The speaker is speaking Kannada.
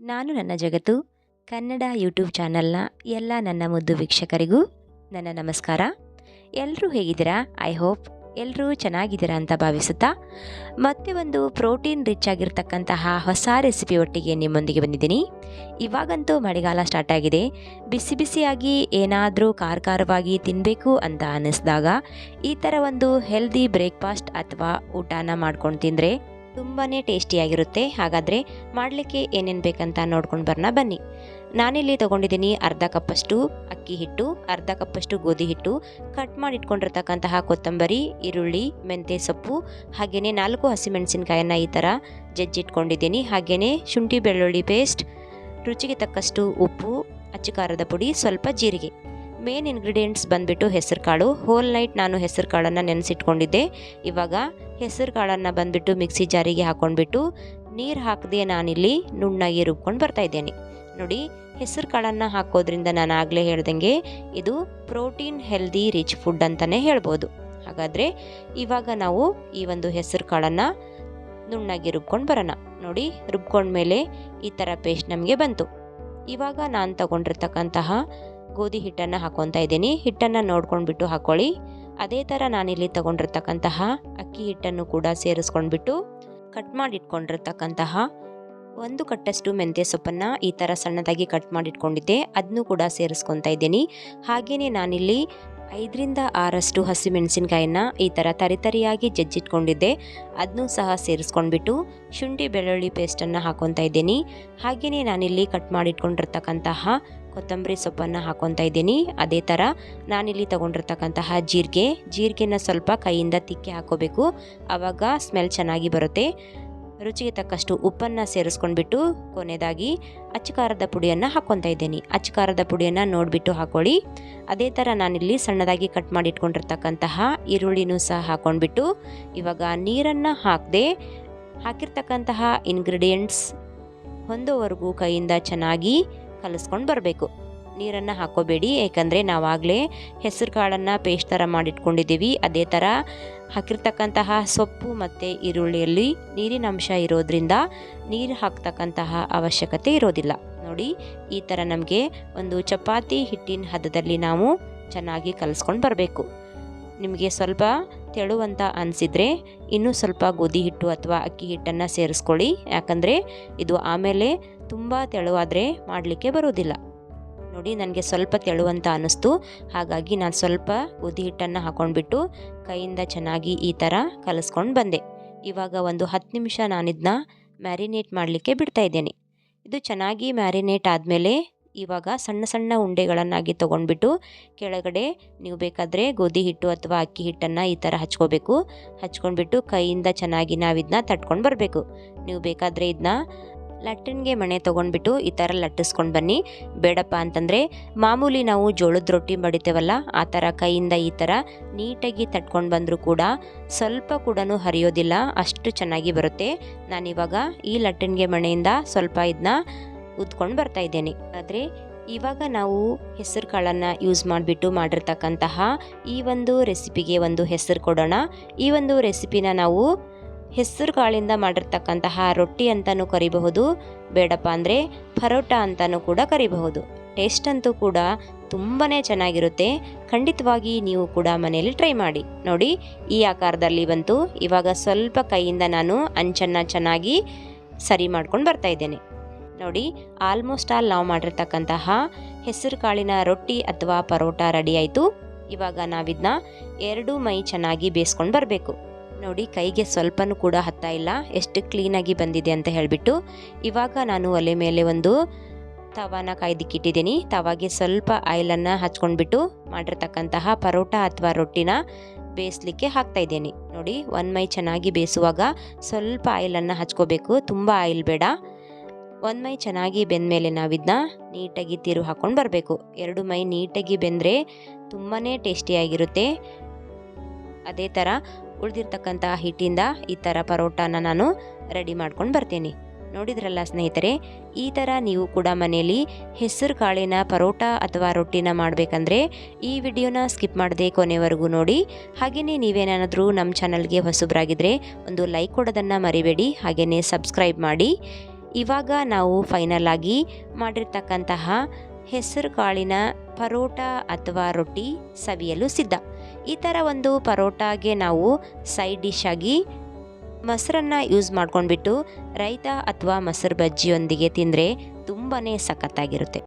ನಾನು ನನ್ನ ಜಗತ್ತು, ಕನ್ನಡ ಯೂಟ್ಯೂಬ್ ಚಾನಲ್ನ ಎಲ್ಲ ನನ್ನ ಮುದ್ದು ವೀಕ್ಷಕರಿಗೂ ನನ್ನ ನಮಸ್ಕಾರ. ಎಲ್ಲರೂ ಹೇಗಿದ್ದೀರಾ? ಐ ಹೋಪ್ ಎಲ್ಲರೂ ಚೆನ್ನಾಗಿದ್ದೀರಾ ಅಂತ ಭಾವಿಸುತ್ತಾ, ಮತ್ತೆ ಒಂದು ಪ್ರೋಟೀನ್ ರಿಚ್ ಆಗಿರ್ತಕ್ಕಂತಹ ಹೊಸ ರೆಸಿಪಿ ಒಟ್ಟಿಗೆ ನಿಮ್ಮೊಂದಿಗೆ ಬಂದಿದ್ದೀನಿ. ಇವಾಗಂತೂ ಮಳೆಗಾಲ ಸ್ಟಾರ್ಟ್ ಆಗಿದೆ. ಬಿಸಿ ಬಿಸಿಯಾಗಿ ಏನಾದರೂ ಖಾರ ಖಾರವಾಗಿ ತಿನ್ನಬೇಕು ಅಂತ ಅನ್ನಿಸಿದಾಗ ಈ ಥರ ಒಂದು ಹೆಲ್ದಿ ಬ್ರೇಕ್ಫಾಸ್ಟ್ ಅಥವಾ ಊಟನ ಮಾಡ್ಕೊಂಡು ತಿಂದರೆ ತುಂಬಾ ಟೇಸ್ಟಿಯಾಗಿರುತ್ತೆ. ಹಾಗಾದರೆ ಮಾಡಲಿಕ್ಕೆ ಏನೇನು ಬೇಕಂತ ನೋಡ್ಕೊಂಡು ಬರೋಣ ಬನ್ನಿ. ನಾನಿಲ್ಲಿ ತೊಗೊಂಡಿದ್ದೀನಿ ಅರ್ಧ ಕಪ್ಪಷ್ಟು ಅಕ್ಕಿ ಹಿಟ್ಟು, ಅರ್ಧ ಕಪ್ಪಷ್ಟು ಗೋಧಿ ಹಿಟ್ಟು. ಕಟ್ ಮಾಡಿ ಇಟ್ಕೊಂಡಿರ್ತಕ್ಕಂತಹ ಕೊತ್ತಂಬರಿ, ಈರುಳ್ಳಿ, ಮೆಂತ್ಯ ಸೊಪ್ಪು ಹಾಗೆಯೇ ನಾಲ್ಕು ಹಸಿಮೆಣಸಿನ್ಕಾಯನ್ನು ಈ ಥರ ಜಜ್ಜಿಟ್ಕೊಂಡಿದ್ದೀನಿ. ಹಾಗೆಯೇ ಶುಂಠಿ ಬೆಳ್ಳುಳ್ಳಿ ಪೇಸ್ಟ್, ರುಚಿಗೆ ತಕ್ಕಷ್ಟು ಉಪ್ಪು ಅಚ್ಚು ಖಾರದ ಪುಡಿ, ಸ್ವಲ್ಪ ಜೀರಿಗೆ. ಮೇನ್ ಇಂಗ್ರೀಡಿಯೆಂಟ್ಸ್ ಬಂದುಬಿಟ್ಟು ಹೆಸರುಕಾಳು ಹೋಲ್ ನೈಟ್ ನಾನು ಹೆಸರು ಕಾಳನ್ನು ನೆನೆಸಿಟ್ಕೊಂಡಿದ್ದೆ. ಇವಾಗ ಹೆಸರು ಕಾಳನ್ನು ಬಂದುಬಿಟ್ಟು ಮಿಕ್ಸಿ ಜಾರಿಗೆ ಹಾಕ್ಕೊಂಡ್ಬಿಟ್ಟು ನೀರು ಹಾಕದೆ ನಾನಿಲ್ಲಿ ನುಣ್ಣಾಗಿ ರುಬ್ಕೊಂಡು ಬರ್ತಾ ಇದ್ದೇನೆ. ನೋಡಿ, ಹೆಸರು ಕಾಳನ್ನು ಹಾಕೋದ್ರಿಂದ ನಾನು ಆಗಲೇ ಹೇಳ್ದಂಗೆ ಇದು ಪ್ರೋಟೀನ್ ಹೆಲ್ದಿ ರಿಚ್ ಫುಡ್ ಅಂತಲೇ ಹೇಳ್ಬೋದು. ಹಾಗಾದರೆ ಇವಾಗ ನಾವು ಈ ಒಂದು ಹೆಸರು ಕಾಳನ್ನು ನುಣ್ಣಾಗಿ ರುಬ್ಕೊಂಡು ಬರೋಣ. ನೋಡಿ, ರುಬ್ಕೊಂಡ್ಮೇಲೆ ಈ ಥರ ಪೇಸ್ಟ್ ನಮಗೆ ಬಂತು. ಇವಾಗ ನಾನು ತಗೊಂಡಿರ್ತಕ್ಕಂತಹ ಗೋಧಿ ಹಿಟ್ಟನ್ನು ಹಾಕೊತಾ ಇದ್ದೀನಿ. ಹಿಟ್ಟನ್ನು ನೋಡ್ಕೊಂಡ್ಬಿಟ್ಟು ಹಾಕ್ಕೊಳ್ಳಿ ಅದೇ ಥರ ನಾನಿಲ್ಲಿ ತಗೊಂಡಿರ್ತಕ್ಕಂತಹ ಅಕ್ಕಿ ಹಿಟ್ಟನ್ನು ಕೂಡ ಸೇರಿಸ್ಕೊಂಡ್ಬಿಟ್ಟು ಕಟ್ ಮಾಡಿಟ್ಕೊಂಡಿರ್ತಕ್ಕಂತಹ ಒಂದು ಕಟ್ಟಷ್ಟು ಮೆಂತ್ಯ ಸೊಪ್ಪನ್ನು ಈ ಥರ ಸಣ್ಣದಾಗಿ ಕಟ್ ಮಾಡಿಟ್ಕೊಂಡಿದ್ದೆ. ಅದನ್ನು ಕೂಡ ಸೇರಿಸ್ಕೊತಾ ಇದ್ದೀನಿ. ಹಾಗೆಯೇ ನಾನಿಲ್ಲಿ ಐದರಿಂದ ಆರಷ್ಟು ಹಸಿಮೆಣಸಿನ್ಕಾಯಿನ ಈ ಥರ ತರಿತರಿಯಾಗಿ ಜಜ್ಜಿಟ್ಕೊಂಡಿದ್ದೆ. ಅದನ್ನೂ ಸಹ ಸೇರಿಸ್ಕೊಂಡ್ಬಿಟ್ಟು ಶುಂಠಿ ಬೆಳ್ಳುಳ್ಳಿ ಪೇಸ್ಟನ್ನು ಹಾಕೊತಾ ಇದ್ದೀನಿ. ಹಾಗೆಯೇ ನಾನಿಲ್ಲಿ ಕಟ್ ಮಾಡಿಟ್ಕೊಂಡಿರ್ತಕ್ಕಂತಹ ಕೊತ್ತಂಬರಿ ಸೊಪ್ಪನ್ನು ಹಾಕೊತಾ ಇದ್ದೀನಿ. ಅದೇ ಥರ ನಾನಿಲ್ಲಿ ತೊಗೊಂಡಿರ್ತಕ್ಕಂತಹ ಜೀರಿಗೆ, ಜೀರಿಗೆನ ಸ್ವಲ್ಪ ಕೈಯಿಂದ ತಿಕ್ಕಿ ಹಾಕೋಬೇಕು. ಆವಾಗ ಸ್ಮೆಲ್ ಚೆನ್ನಾಗಿ ಬರುತ್ತೆ. ರುಚಿಗೆ ತಕ್ಕಷ್ಟು ಉಪ್ಪನ್ನು ಸೇರಿಸ್ಕೊಂಡ್ಬಿಟ್ಟು ಕೊನೆಯದಾಗಿ ಅಚ್ಚಕಾರದ ಪುಡಿಯನ್ನು ಹಾಕ್ಕೊತಾ ಇದ್ದೀನಿ. ಅಚ್ಚಕಾರದ ಪುಡಿಯನ್ನು ನೋಡಿಬಿಟ್ಟು ಹಾಕೊಳ್ಳಿ. ಅದೇ ಥರ ನಾನಿಲ್ಲಿ ಸಣ್ಣದಾಗಿ ಕಟ್ ಮಾಡಿ ಇಟ್ಕೊಂಡಿರ್ತಕ್ಕಂತಹ ಈರುಳ್ಳಿನೂ ಸಹ ಹಾಕ್ಕೊಂಡ್ಬಿಟ್ಟು ಇವಾಗ ನೀರನ್ನು ಹಾಕದೆ ಹಾಕಿರ್ತಕ್ಕಂತಹ ಇಂಗ್ರೀಡಿಯೆಂಟ್ಸ್ ಹೊಂದೋವರೆಗೂ ಕೈಯಿಂದ ಚೆನ್ನಾಗಿ ಕಲಿಸ್ಕೊಂಡು ಬರಬೇಕು. ನೀರನ್ನು ಹಾಕೋಬೇಡಿ. ಏಕೆಂದರೆ ನಾವಾಗಲೇ ಹೆಸರು ಕಾಳನ್ನು ಪೇಸ್ಟ್ ಥರ ಮಾಡಿಟ್ಕೊಂಡಿದ್ದೀವಿ. ಅದೇ ಥರ ಹಾಕಿರ್ತಕ್ಕಂತಹ ಸೊಪ್ಪು ಮತ್ತು ಈರುಳ್ಳಿಯಲ್ಲಿ ನೀರಿನ ಅಂಶ ಇರೋದ್ರಿಂದ ನೀರು ಹಾಕ್ತಕ್ಕಂತಹ ಅವಶ್ಯಕತೆ ಇರೋದಿಲ್ಲ. ನೋಡಿ, ಈ ಥರ ನಮಗೆ ಒಂದು ಚಪಾತಿ ಹಿಟ್ಟಿನ ಹದದಲ್ಲಿ ನಾವು ಚೆನ್ನಾಗಿ ಕಲಿಸ್ಕೊಂಡು ಬರಬೇಕು. ನಿಮಗೆ ಸ್ವಲ್ಪ ತೆಳುವಂತ ಅನಿಸಿದರೆ ಇನ್ನೂ ಸ್ವಲ್ಪ ಗೋಧಿ ಹಿಟ್ಟು ಅಥವಾ ಅಕ್ಕಿ ಹಿಟ್ಟನ್ನು ಸೇರಿಸ್ಕೊಳ್ಳಿ. ಯಾಕಂದರೆ ಇದು ಆಮೇಲೆ ತುಂಬ ತೆಳುವಾದರೆ ಮಾಡಲಿಕ್ಕೆ ಬರೋದಿಲ್ಲ. ನೋಡಿ ನನಗೆ ಸ್ವಲ್ಪ ತೆಳುವಂತ ಅನ್ನಿಸ್ತು. ಹಾಗಾಗಿ ನಾನು ಸ್ವಲ್ಪ ಗೋಧಿ ಹಿಟ್ಟನ್ನು ಹಾಕ್ಕೊಂಡ್ಬಿಟ್ಟು ಕೈಯಿಂದ ಚೆನ್ನಾಗಿ ಈ ಥರ ಕಲಿಸ್ಕೊಂಡು ಬಂದೆ. ಇವಾಗ ಒಂದು ಹತ್ತು ನಿಮಿಷ ನಾನಿದನ್ನ ಮ್ಯಾರಿನೇಟ್ ಮಾಡಲಿಕ್ಕೆ ಬಿಡ್ತಾ ಇದ್ದೇನೆ. ಇದು ಚೆನ್ನಾಗಿ ಮ್ಯಾರಿನೇಟ್ ಆದಮೇಲೆ ಇವಾಗ ಸಣ್ಣ ಸಣ್ಣ ಉಂಡೆಗಳನ್ನಾಗಿ ತೊಗೊಂಡ್ಬಿಟ್ಟು ಕೆಳಗಡೆ ನೀವು ಬೇಕಾದರೆ ಗೋಧಿ ಹಿಟ್ಟು ಅಥವಾ ಅಕ್ಕಿ ಹಿಟ್ಟನ್ನು ಈ ಥರ ಹಚ್ಕೋಬೇಕು. ಹಚ್ಕೊಂಡ್ಬಿಟ್ಟು ಕೈಯಿಂದ ಚೆನ್ನಾಗಿ ನಾವು ಇದನ್ನ ತಟ್ಕೊಂಡು ಬರಬೇಕು. ನೀವು ಬೇಕಾದರೆ ಇದನ್ನ ಲಟ್ಟಣಿಗೆ ಮಣೆ ತೊಗೊಂಡ್ಬಿಟ್ಟು ಈ ಥರ ಲಟ್ಟಿಸ್ಕೊಂಡು ಬನ್ನಿ. ಬೇಡಪ್ಪ ಅಂತಂದರೆ ಮಾಮೂಲಿ ನಾವು ಜೋಳದ ರೊಟ್ಟಿ ಮಡಿತೇವಲ್ಲ ಆ ಥರ ಕೈಯಿಂದ ಈ ಥರ ನೀಟಾಗಿ ತಟ್ಕೊಂಡು ಬಂದರೂ ಕೂಡ ಸ್ವಲ್ಪ ಕೂಡ ಹರಿಯೋದಿಲ್ಲ, ಅಷ್ಟು ಚೆನ್ನಾಗಿ ಬರುತ್ತೆ. ನಾನಿವಾಗ ಈ ಲಟ್ಟಣಿಗೆ ಮಣೆಯಿಂದ ಸ್ವಲ್ಪ ಇದನ್ನ ಉದ್ಕೊಂಡು ಬರ್ತಾ ಇದ್ದೇನೆ. ಆದರೆ ಇವಾಗ ನಾವು ಹೆಸರು ಕಾಳನ್ನು ಯೂಸ್ ಮಾಡಿಬಿಟ್ಟು ಮಾಡಿರ್ತಕ್ಕಂತಹ ಈ ಒಂದು ರೆಸಿಪಿಗೆ ಒಂದು ಹೆಸರು ಕೊಡೋಣ. ಈ ಒಂದು ರೆಸಿಪಿನ ನಾವು ಹೆಸರು ಕಾಳಿಂದ ಮಾಡಿರ್ತಕ್ಕಂತಹ ರೊಟ್ಟಿ ಅಂತಲೂ ಕರಿಬಹುದು, ಬೇಡಪ್ಪ ಅಂದರೆ ಪರೋಟ ಅಂತಲೂ ಕೂಡ ಕರಿಬಹುದು. ಟೇಸ್ಟ್ ಅಂತೂ ಕೂಡ ತುಂಬಾ ಚೆನ್ನಾಗಿರುತ್ತೆ. ಖಂಡಿತವಾಗಿ ನೀವು ಕೂಡ ಮನೆಯಲ್ಲಿ ಟ್ರೈ ಮಾಡಿ. ನೋಡಿ, ಈ ಆಕಾರದಲ್ಲಿ ಬಂತು. ಇವಾಗ ಸ್ವಲ್ಪ ಕೈಯಿಂದ ನಾನು ಅಂಚನ್ನು ಚೆನ್ನಾಗಿ ಸರಿ ಮಾಡ್ಕೊಂಡು ಬರ್ತಾ ಇದ್ದೇನೆ. ನೋಡಿ ಆಲ್ಮೋಸ್ಟ್ ಆಲ್ ನಾವು ಮಾಡಿರ್ತಕ್ಕಂತಹ ಹೆಸರು ಕಾಳಿನ ರೊಟ್ಟಿ ಅಥವಾ ಪರೋಟ ರೆಡಿ ಆಯಿತು. ಇವಾಗ ನಾವಿದನ್ನ ಎರಡು ಮೈ ಚೆನ್ನಾಗಿ ಬೇಯಿಸ್ಕೊಂಡು ಬರಬೇಕು. ನೋಡಿ, ಕೈಗೆ ಸ್ವಲ್ಪನೂ ಕೂಡ ಹತ್ತಾ ಇಲ್ಲ. ಎಷ್ಟು ಕ್ಲೀನಾಗಿ ಬಂದಿದೆ ಅಂತ ಹೇಳಿಬಿಟ್ಟು ಇವಾಗ ನಾನು ಒಲೆ ಮೇಲೆ ಒಂದು ತವಾನ ಕಾಯ್ದಿಕ್ಕಿಟ್ಟಿದ್ದೀನಿ. ತವಾಗೆ ಸ್ವಲ್ಪ ಆಯಿಲನ್ನು ಹಚ್ಕೊಂಡ್ಬಿಟ್ಟು ಮಾಡಿರ್ತಕ್ಕಂತಹ ಪರೋಟ ಅಥವಾ ರೊಟ್ಟಿನ ಬೇಯಿಸ್ಲಿಕ್ಕೆ ಹಾಕ್ತಾ ಇದ್ದೀನಿ. ನೋಡಿ ಒಂದು ಮೈ ಚೆನ್ನಾಗಿ ಬೇಯಿಸುವಾಗ ಸ್ವಲ್ಪ ಆಯಿಲನ್ನು ಹಚ್ಕೋಬೇಕು. ತುಂಬ ಆಯಿಲ್ ಬೇಡ. ಒಂದು ಮೈ ಚೆನ್ನಾಗಿ ಬೆಂದ ಮೇಲೆ ನಾವಿದನ್ನ ನೀಟಾಗಿ ತಿರು ಹಾಕ್ಕೊಂಡು ಬರಬೇಕು. ಎರಡು ಮೈ ನೀಟಾಗಿ ಬೆಂದರೆ ತುಂಬಾ ಟೇಸ್ಟಿಯಾಗಿರುತ್ತೆ ಅದೇ ಥರ ಉಳಿದಿರ್ತಕ್ಕಂಥ ಹಿಟ್ಟಿಂದ ಈ ಥರ ಪರೋಟಾನ ನಾನು ರೆಡಿ ಮಾಡ್ಕೊಂಡು ಬರ್ತೀನಿ. ನೋಡಿದ್ರಲ್ಲ ಸ್ನೇಹಿತರೆ, ಈ ಥರ ನೀವು ಕೂಡ ಮನೆಯಲ್ಲಿ ಹೆಸರು ಕಾಳಿನ ಪರೋಟ ಅಥವಾ ರೊಟ್ಟಿನ ಮಾಡಬೇಕಂದ್ರೆ ಈ ವಿಡಿಯೋನ ಸ್ಕಿಪ್ ಮಾಡದೆ ಕೊನೆವರೆಗೂ ನೋಡಿ. ಹಾಗೆಯೇ ನೀವೇನಾದರೂ ನಮ್ಮ ಚಾನಲ್ಗೆ ಹೊಸಬ್ರಾಗಿದ್ದರೆ ಒಂದು ಲೈಕ್ ಕೊಡೋದನ್ನು ಮರಿಬೇಡಿ ಹಾಗೆಯೇ ಸಬ್ಸ್ಕ್ರೈಬ್ ಮಾಡಿ. ಇವಾಗ ನಾವು ಫೈನಲ್ ಆಗಿ ಮಾಡಿರ್ತಕ್ಕಂತಹ ಹೆಸರು ಕಾಳಿನ ಪರೋಟ ಅಥವಾ ರೊಟ್ಟಿ ಸವಿಯಲು ಸಿದ್ಧ. ಈ ಥರ ಒಂದು ಪರೋಟಾಗೆ ನಾವು ಸೈಡ್ ಡಿಶ್ ಮೊಸರನ್ನು ಯೂಸ್ ಮಾಡ್ಕೊಂಡ್ಬಿಟ್ಟು ರೈತ ಅಥವಾ ಮೊಸರು ಬಜ್ಜಿಯೊಂದಿಗೆ ತಿಂದರೆ ತುಂಬಾ ಸಖತ್ತಾಗಿರುತ್ತೆ.